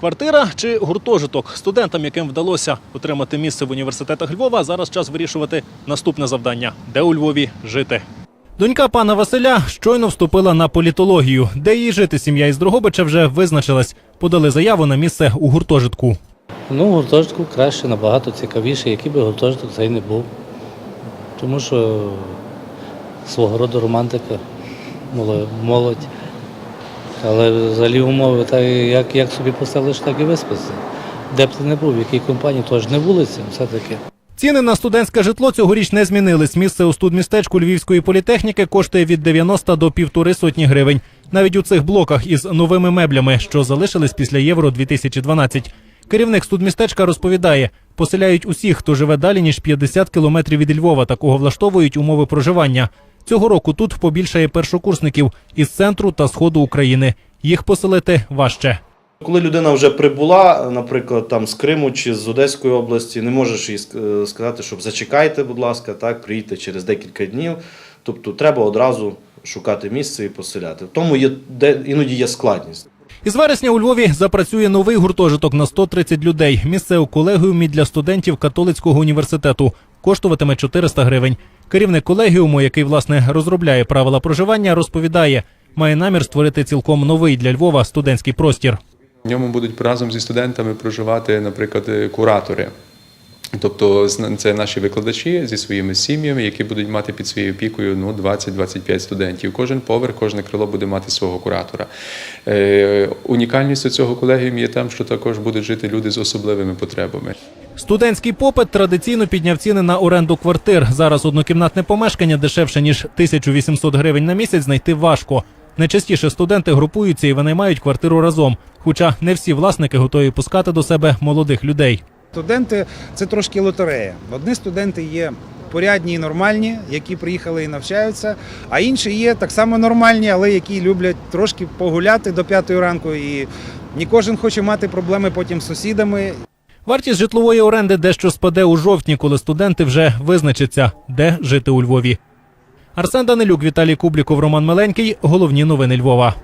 Квартира чи гуртожиток студентам, яким вдалося отримати місце в університетах Львова, зараз час вирішувати наступне завдання: де у Львові жити. Донька пана Василя щойно вступила на політологію, де їй жити сім'я із Дрогобича вже визначилась. Подали заяву на місце у гуртожитку. Ну, гуртожитку краще, набагато цікавіше, який би гуртожиток цей не був. Тому що свого роду романтика, молодь. Але взагалі умови, так як, як собі поставиш, так і виспатися. Де б ти не був, в якій компанії, то ж не вулиця, все-таки. Ціни на студентське житло цьогоріч не змінились. Місце у студмістечку Львівської політехніки коштує від 90 до півтори сотні гривень. Навіть у цих блоках із новими меблями, що залишились після Євро 2012. Керівник студмістечка розповідає, поселяють усіх, хто живе далі ніж 50 кілометрів від Львова. Такого влаштовують умови проживання. Цього року тут побільшає першокурсників із центру та сходу України. Їх поселити важче. Коли людина вже прибула, наприклад, там з Криму чи з Одеської області, не можеш їй е, сказати, щоб зачекайте, будь ласка, так, приїдьте через декілька днів. Тобто треба одразу шукати місце і поселяти. В тому є де іноді є складність. Із вересня у Львові запрацює новий гуртожиток на 130 людей. Місце у колегіумі для студентів католицького університету коштуватиме 400 гривень. Керівник колегіуму, який власне розробляє правила проживання, розповідає, має намір створити цілком новий для Львова студентський простір. В ньому будуть разом зі студентами проживати, наприклад, куратори. Тобто це наші викладачі зі своїми сім'ями, які будуть мати під своєю опікою ну, 20-25 студентів. Кожен поверх, кожне крило буде мати свого куратора. Е, унікальністю цього колегіуму є там, що також будуть жити люди з особливими потребами. Студентський попит традиційно підняв ціни на оренду квартир. Зараз однокімнатне помешкання дешевше ніж 1800 гривень на місяць знайти важко. Найчастіше студенти групуються і винаймають квартиру разом. Хоча не всі власники готові пускати до себе молодих людей. Студенти це трошки лотерея. Одні студенти є порядні і нормальні, які приїхали і навчаються, а інші є так само нормальні, але які люблять трошки погуляти до п'ятої ранку. І не кожен хоче мати проблеми потім з сусідами. Вартість житлової оренди дещо спаде у жовтні, коли студенти вже визначаться, де жити у Львові. Арсен Данилюк, Віталій Кубліков, Роман Миленький. Головні новини Львова.